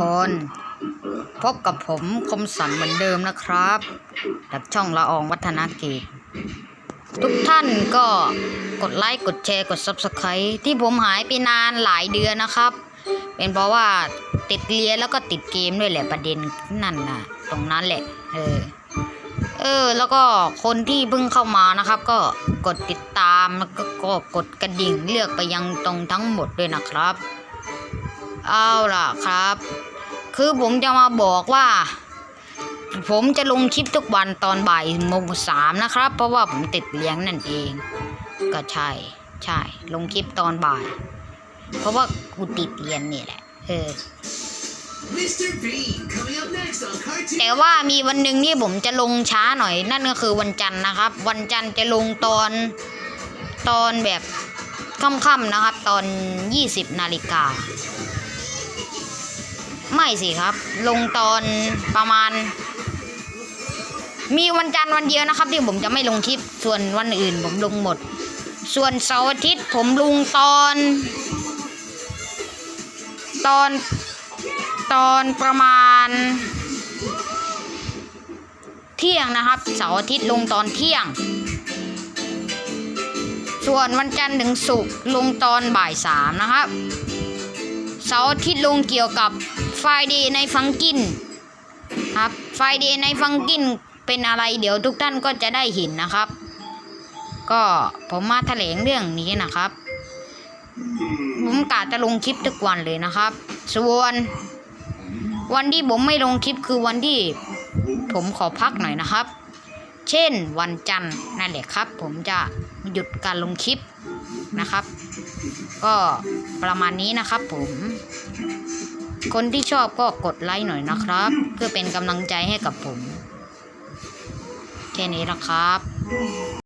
คน พบกับผมคมสันเหมือนเดิมนะครับจากช่องละอองวัฒนกิจทุกท่านก็กดไลค์กดแชร์กด Subscribe ที่ผมหายไปนานหลายเดือนนะครับ เป็นเพราะว่าติดเรียนแล้วก็ติดเกมด้วยแหละประเด็นนั่นน่ะ ตรงนั้นแหละ เออ เออ แล้วก็คนที่เพิ่งเข้ามานะครับ ก็กดติดตามแล้วก็ก็กดกระดิ่งเลือกไปยังตรงทั้งหมดด้วยนะครับ เอาล่ะครับ คือผมจะมาบอกว่า ผมจะลงคลิปทุกวันตอนบ่ายโมงสามนะครับ เพราะว่าผมติดเลี้ยงนั่นเอง ก็ใช่ ใช่ ลงคลิปตอนบ่าย เพราะว่ากูติดเรียนนี่แหละ เออ Mr. Bean coming up next on Cartoon. แต่ว่ามีวันหนึ่งที่ผมจะลงช้าหน่อย นั่นก็คือวันจันทร์นะครับ วันจันทร์จะลงตอนตอนแบบค่ำๆนะครับ ตอน 20นาฬิกาไม่ สิครับ ลงตอนประมาณ มีวันจันทร์วันเดียวนะครับ ที่ผมจะไม่ลงคลิป ส่วนวันอื่นผมลงหมด ส่วนเสาร์อาทิตย์ผมลงตอน ตอนตอนประมาณ เที่ยงนะครับเสาร์อาทิตย์ลงตอนเที่ยง ส่วนวันจันทร์ถึงศุกร์ลงตอนบ่ายสามนะครับเสาร์อาทิตย์ลงเกี่ยวกับ ไฟเดย์ในฟังกินครับไฟเดย์ในฟังกินเป็นอะไรเดี๋ยวทุกท่านก็จะได้เห็นนะครับ ก็ผมมาแถลงเรื่องนี้นะครับผมกะจะลงคลิปทุกวันเลยนะครับ ส่วน วันที่ผมไม่ลงคลิปคือวันที่ ผมขอพักหน่อยนะครับ เช่นวันจันทร์นั่นแหละครับ ผมจะหยุดการลงคลิปนะครับ ก็ประมาณนี้นะครับผม คนที่ชอบก็กดไลค์หน่อยนะครับ เพื่อเป็นกำลังใจให้กับผม แค่นี้ละครับ